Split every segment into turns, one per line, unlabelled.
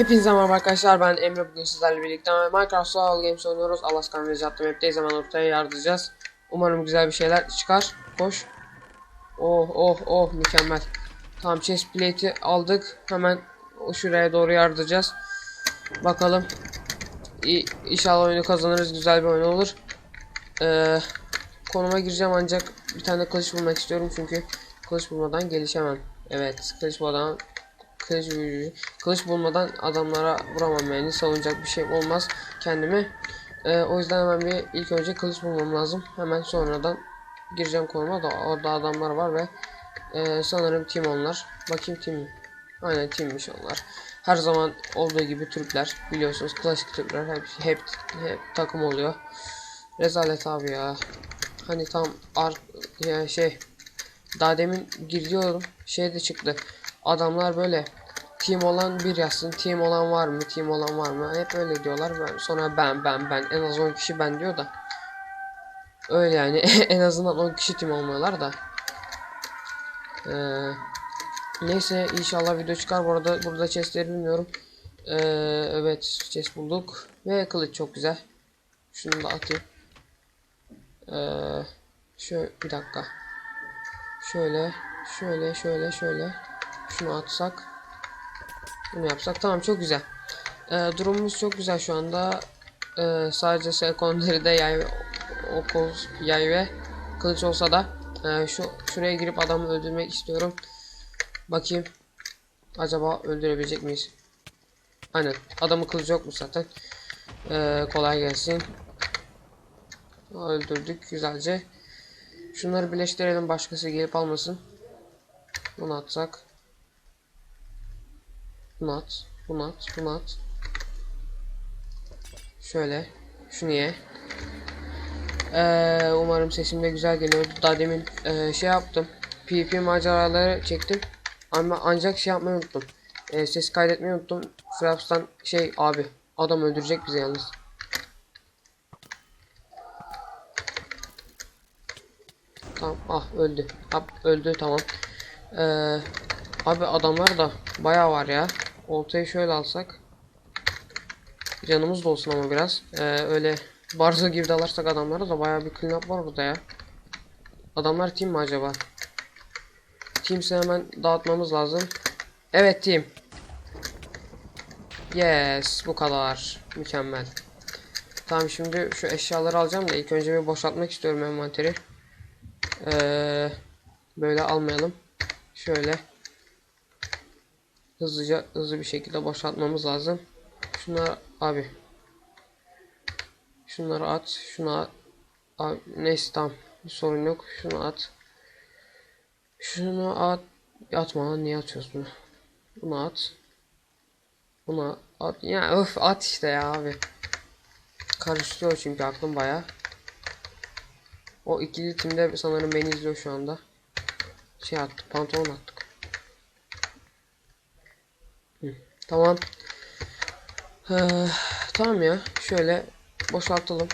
Hepinize merhaba arkadaşlar ben Emre. Bugün sizlerle birlikte Minecraft Survival Games oynuyoruz. Alaskan ve Jattım Map'teyiz hemen ortaya yardıracağız Umarım güzel bir şeyler çıkar. Koş. Oh oh oh mükemmel. Tamam chest plate'i aldık. Hemen o şuraya doğru yardıracağız Bakalım. İ İnşallah oyunu kazanırız güzel bir oyun olur. Ee, Konuma gireceğim ancak bir tane kılıç bulmak istiyorum çünkü Kılıç bulmadan gelişemem. Evet kılıç bulmadan kılıç, kılıç bulmadan adamlara vuramam yani savunacak bir şey olmaz kendimi. Ee, o yüzden hemen bir ilk önce kılıç bulmam lazım. Hemen sonradan gireceğim konuma da orada adamlar var ve e, sanırım team onlar. Bakayım mi? Aynen teammiş onlar. Her zaman olduğu gibi Türkler biliyorsunuz klasik Türkler hep hep, hep takım oluyor. Rezalet abi ya. Hani tam ar ya şey daha demin giriyorum şey de çıktı. Adamlar böyle team olan bir yazsın. Team olan var mı? Team olan var mı? Hep öyle diyorlar. Sonra ben ben ben en az 10 kişi ben diyor da. Öyle yani en azından 10 kişi team olmuyorlar da. Ee, neyse inşallah video çıkar. Bu arada burada chestleri bilmiyorum. Ee, evet chest bulduk. Ve kılıç çok güzel. Şunu da atayım. Ee, şöyle bir dakika. Şöyle şöyle şöyle şöyle şunu atsak bunu yapsak. Tamam çok güzel. Ee, durumumuz çok güzel şu anda. Ee, sadece sekonderide yay okul yay ve kılıç olsa da e, şu şuraya girip adamı öldürmek istiyorum. Bakayım acaba öldürebilecek miyiz? Aynen adamı kılıç yokmuş zaten? Ee, kolay gelsin. Öldürdük güzelce. Şunları birleştirelim başkası gelip almasın. Bunu atsak bunu at. Bunu at. Bunu at. Şöyle. Şunu ye. Ee, umarım sesim de güzel geliyor. Daha demin e, şey yaptım. PvP maceraları çektim. Ama ancak şey yapmayı unuttum. E, ses kaydetmeyi unuttum. Fraps'tan şey abi. Adam öldürecek bizi yalnız. Tamam. Ah öldü. Hop öldü tamam. Ee, abi adamlar da bayağı var ya. Oltayı şöyle alsak. Canımız da olsun ama biraz. Ee, öyle barzo gibi dalarsak adamlara da bayağı bir clean up var burada ya. Adamlar team mi acaba? Team'se hemen dağıtmamız lazım. Evet team. Yes bu kadar. Mükemmel. Tamam şimdi şu eşyaları alacağım da ilk önce bir boşaltmak istiyorum envanteri. Ee, böyle almayalım. Şöyle hızlıca hızlı bir şekilde boşaltmamız lazım. Şunlar abi. Şunları at. Şunu at. Abi, neyse tamam. Bir sorun yok. Şunu at. Şunu at. Atma lan niye atıyoruz bunu? Bunu at. Bunu at. Ya öf at işte ya abi. Karıştırıyor çünkü aklım baya. O ikili timde sanırım beni izliyor şu anda. Şey attı. Pantolon attık. Tamam. Ee, tamam ya. Şöyle boşaltalım.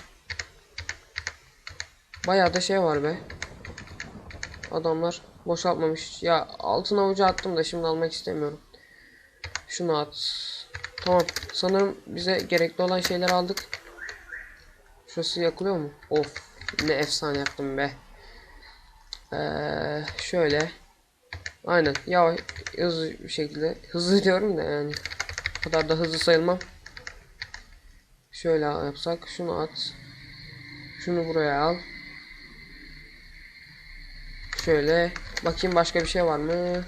Bayağı da şey var be. Adamlar boşaltmamış. Ya altın avucu attım da şimdi almak istemiyorum. Şunu at. Tamam. Sanırım bize gerekli olan şeyleri aldık. Şurası yakılıyor mu? Of. Ne efsane yaptım be. Ee, şöyle. Aynen. Ya hızlı bir şekilde. Hızlı diyorum da yani. O kadar da hızlı sayılmam. Şöyle yapsak. Şunu at. Şunu buraya al. Şöyle. Bakayım başka bir şey var mı?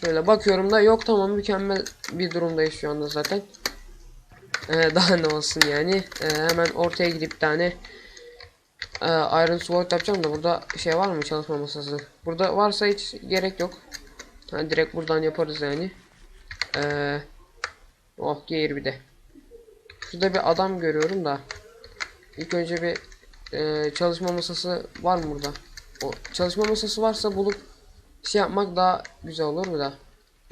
Şöyle bakıyorum da yok tamam mükemmel bir durumdayız şu anda zaten. Ee, daha ne olsun yani. Ee, hemen ortaya gidip tane ee, Iron Sword yapacağım da burada şey var mı çalışma masası? Burada varsa hiç gerek yok. Yani direkt buradan yaparız yani. Ee, oh gear bir de. Şurada bir adam görüyorum da. İlk önce bir e, çalışma masası var mı burada? O çalışma masası varsa bulup şey yapmak daha güzel olur mu da?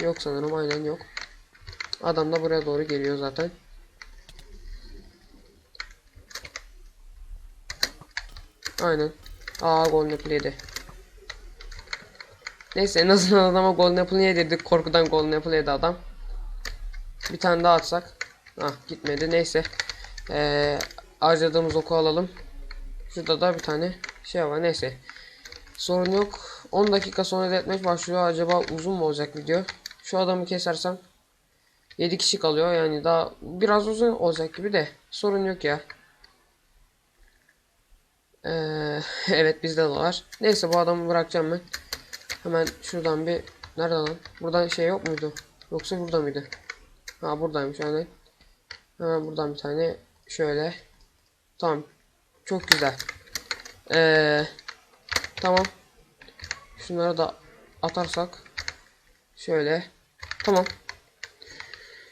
Yok sanırım aynen yok. Adam da buraya doğru geliyor zaten. Aynen. Aa golden apple yedi. Neyse en azından adama golden apple yedirdik. Korkudan golden apple yedi adam. Bir tane daha atsak. Ah gitmedi. Neyse. Ee, harcadığımız oku alalım. Şurada da bir tane şey var. Neyse. Sorun yok. 10 dakika sonra deathmatch başlıyor. Acaba uzun mu olacak video? Şu adamı kesersem 7 kişi kalıyor. Yani daha biraz uzun olacak gibi de. Sorun yok ya. Ee, evet bizde de var. Neyse bu adamı bırakacağım ben. Hemen şuradan bir nerede lan? Buradan şey yok muydu? Yoksa burada mıydı? Ha buradaymış yani. Hemen buradan bir tane şöyle. Tamam. Çok güzel. Ee, tamam. Şunları da atarsak şöyle. Tamam.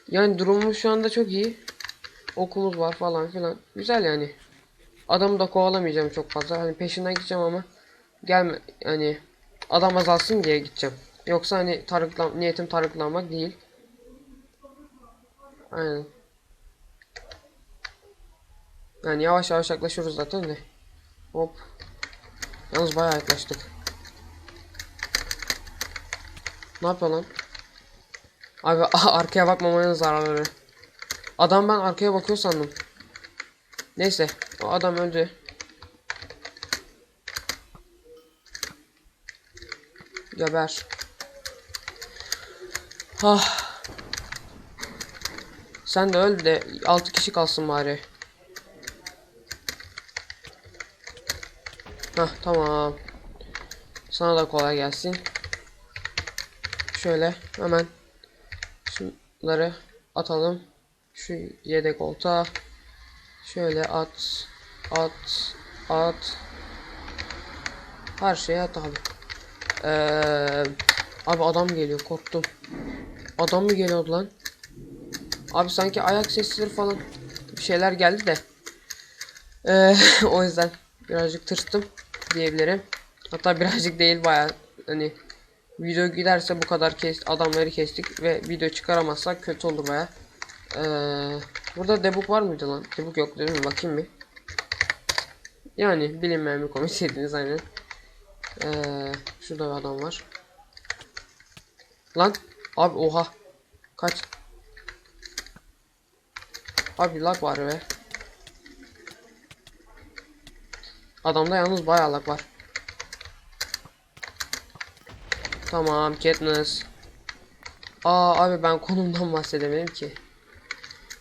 Yani durumumuz şu anda çok iyi. Okumuz var falan filan. Güzel yani. Adamı da kovalamayacağım çok fazla. Hani peşinden gideceğim ama gelme hani adam azalsın diye gideceğim. Yoksa hani tarıklan niyetim tarıklanmak değil. Aynen. Yani yavaş yavaş yaklaşıyoruz zaten de. Hop. Yalnız bayağı yaklaştık. Ne yapıyor lan? Abi arkaya bakmamanın zararları. Adam ben arkaya bakıyor sandım. Neyse. Adam öldü. Geber. Ah. Sen de öl de 6 kişi kalsın bari. Hah tamam. Sana da kolay gelsin. Şöyle hemen şunları atalım. Şu yedek olta. Şöyle at. At. At. Her şeye at abi. Ee, abi adam geliyor korktum. Adam mı geliyordu lan? Abi sanki ayak sesleri falan bir şeyler geldi de. Ee, o yüzden birazcık tırstım diyebilirim. Hatta birazcık değil baya hani video giderse bu kadar kes adamları kestik ve video çıkaramazsak kötü olur baya. Ee, burada debug var mıydı lan? Debug yok değil mi? Bakayım bir. Yani bilinmeyen bir komik dediniz aynen. Ee, şurada bir adam var. Lan abi oha. Kaç. Abi lag var be. Adamda yalnız bayağı lag var. Tamam Katniss. Aa abi ben konumdan bahsedemedim ki.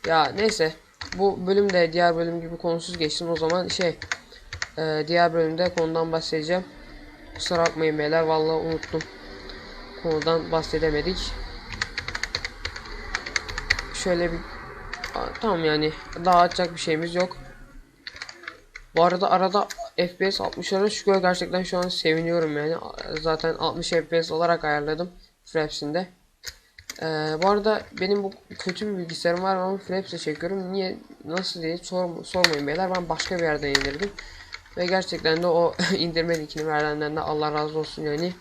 Ya neyse. Bu bölümde diğer bölüm gibi konusuz geçtim. O zaman şey. E, diğer bölümde konudan bahsedeceğim. Kusura bakmayın beyler. Vallahi unuttum. Konudan bahsedemedik. Şöyle bir tamam yani daha açacak bir şeyimiz yok. Bu arada arada FPS 60'lara çıkıyor gerçekten şu an seviniyorum yani. Zaten 60 FPS olarak ayarladım Fraps'inde. Ee, bu arada benim bu kötü bir bilgisayarım var ama Fraps'e çekiyorum. Niye nasıl diye sor, sormayın beyler. Ben başka bir yerden indirdim. Ve gerçekten de o indirme linkini verenden de Allah razı olsun yani.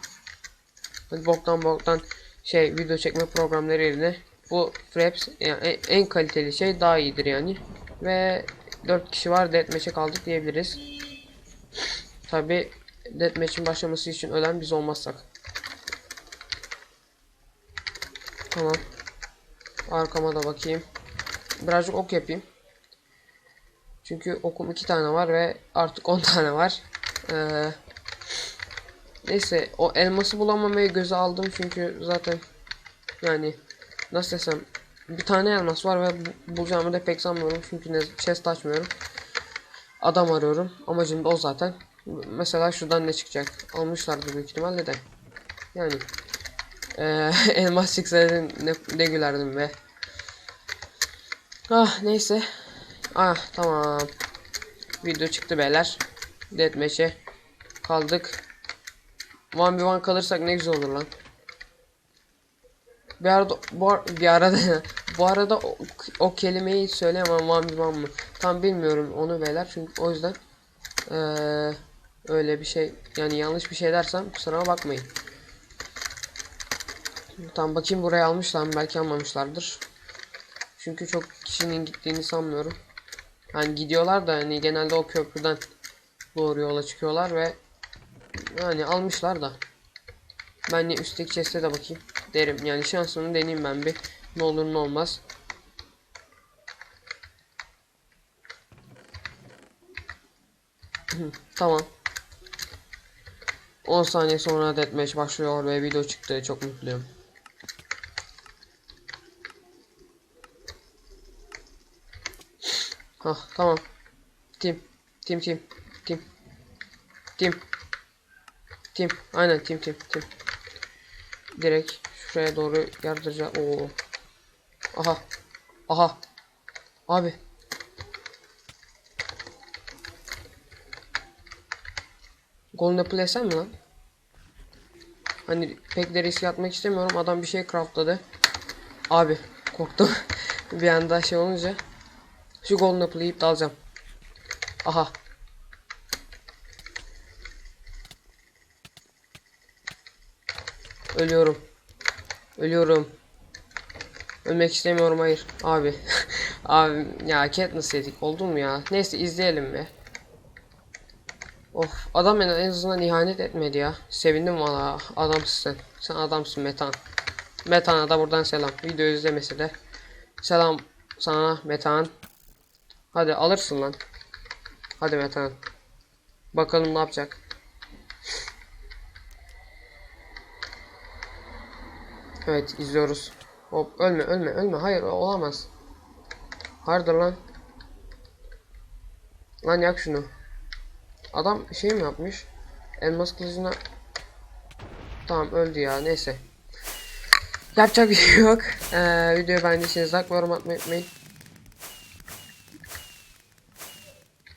Boktan boktan şey video çekme programları yerine bu Fraps yani en kaliteli şey daha iyidir yani. Ve 4 kişi var deathmatch'e kaldık diyebiliriz. Tabi deathmatch'in başlaması için ölen biz olmazsak. Tamam. Arkama da bakayım. Birazcık ok yapayım. Çünkü okum 2 tane var ve artık 10 tane var. Ee, neyse o elması bulamamayı göze aldım çünkü zaten yani nasıl desem bir tane elmas var ve bu- bulacağımı da pek sanmıyorum çünkü ne chest açmıyorum. Adam arıyorum. Amacım da o zaten. Mesela şuradan ne çıkacak? Almışlardı büyük ihtimalle de. Yani eee elmas çıksa dedim, ne, ne gülerdim be. Ah neyse. Ah tamam. Video çıktı beyler. Deathmatch'e kaldık. 1v1 kalırsak ne güzel olur lan. Bir arada bu ar- bir arada bu arada o, o kelimeyi söyleyemem one bir one mı? Tam bilmiyorum onu beyler çünkü o yüzden eee, öyle bir şey yani yanlış bir şey dersem kusura bakmayın. Tam bakayım buraya almışlar mı belki almamışlardır. Çünkü çok kişinin gittiğini sanmıyorum. Hani gidiyorlar da hani genelde o köprüden doğru yola çıkıyorlar ve yani almışlar da. Ben de üstteki chest'e de bakayım derim. Yani şansımı deneyeyim ben bir. Ne olur ne olmaz. tamam. 10 saniye sonra deathmatch başlıyor ve video çıktı. Çok mutluyum. Hah tamam. Tim. Tim tim. Tim. Tim. Tim. Aynen tim tim tim. Direkt şuraya doğru yardıracağım. Oo. Aha. Aha. Abi. Golden Apple yesem mi lan? Hani pek de riske atmak istemiyorum. Adam bir şey craftladı. Abi korktum. bir anda şey olunca. Şu Golden Apple'ı yiyip dalacağım. Aha. Ölüyorum. Ölüyorum. Ölmek istemiyorum hayır. Abi. Abi ya Katniss yedik oldu mu ya? Neyse izleyelim be. Of adam en, azından ihanet etmedi ya. Sevindim valla adamsın sen. Adamsın Metan. Metan'a da buradan selam. Video izlemese de. Selam sana Metan. Hadi alırsın lan. Hadi Metan. Bakalım ne yapacak. Evet izliyoruz. Hop ölme ölme ölme. Hayır olamaz. Hardır lan. Lan yak şunu. Adam şey mi yapmış? Elmas kılıcına Tamam öldü ya neyse. Yapacak bir şey yok. Ee, videoyu beğendiyseniz like yorum atmayı unutmayın.